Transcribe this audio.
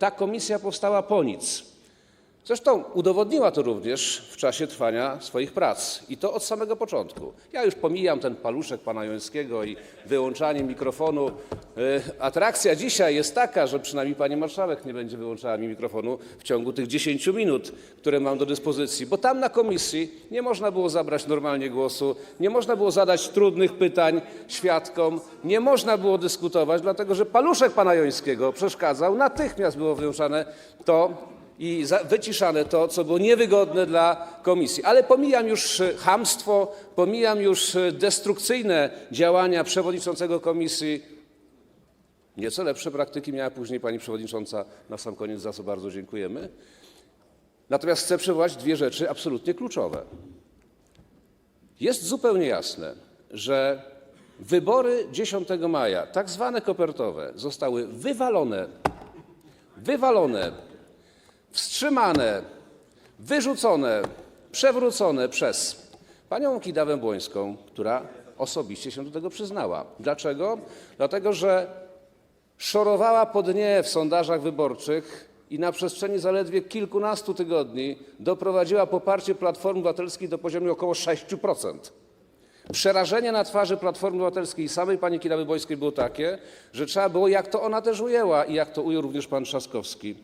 Ta komisja powstała po nic. Zresztą udowodniła to również w czasie trwania swoich prac i to od samego początku. Ja już pomijam ten paluszek pana Jońskiego i wyłączanie mikrofonu. E, Atrakcja dzisiaj jest taka, że przynajmniej pani marszałek nie będzie wyłączała mi mikrofonu w ciągu tych 10 minut, które mam do dyspozycji, bo tam na komisji nie można było zabrać normalnie głosu, nie można było zadać trudnych pytań świadkom, nie można było dyskutować, dlatego że paluszek pana Jońskiego przeszkadzał. Natychmiast było wyłączane to i za- wyciszane to, co było niewygodne dla komisji. Ale pomijam już e, chamstwo, pomijam już e, destrukcyjne działania przewodniczącego komisji. Nieco lepsze praktyki miała później pani przewodnicząca na sam koniec, za co bardzo dziękujemy. Natomiast chcę przywołać dwie rzeczy absolutnie kluczowe. Jest zupełnie jasne, że wybory 10 maja, tak zwane kopertowe, zostały wywalone, wywalone wstrzymane, wyrzucone, przewrócone przez panią Kidawę Błońską, która osobiście się do tego przyznała. Dlaczego? Dlatego, że szorowała po dnie w sondażach wyborczych i na przestrzeni zaledwie kilkunastu tygodni doprowadziła poparcie Platformy Obywatelskiej do poziomu około 6%. Przerażenie na twarzy Platformy Obywatelskiej i samej pani Kidawy Błońskiej było takie, że trzeba było, jak to ona też ujęła i jak to ujął również pan Trzaskowski,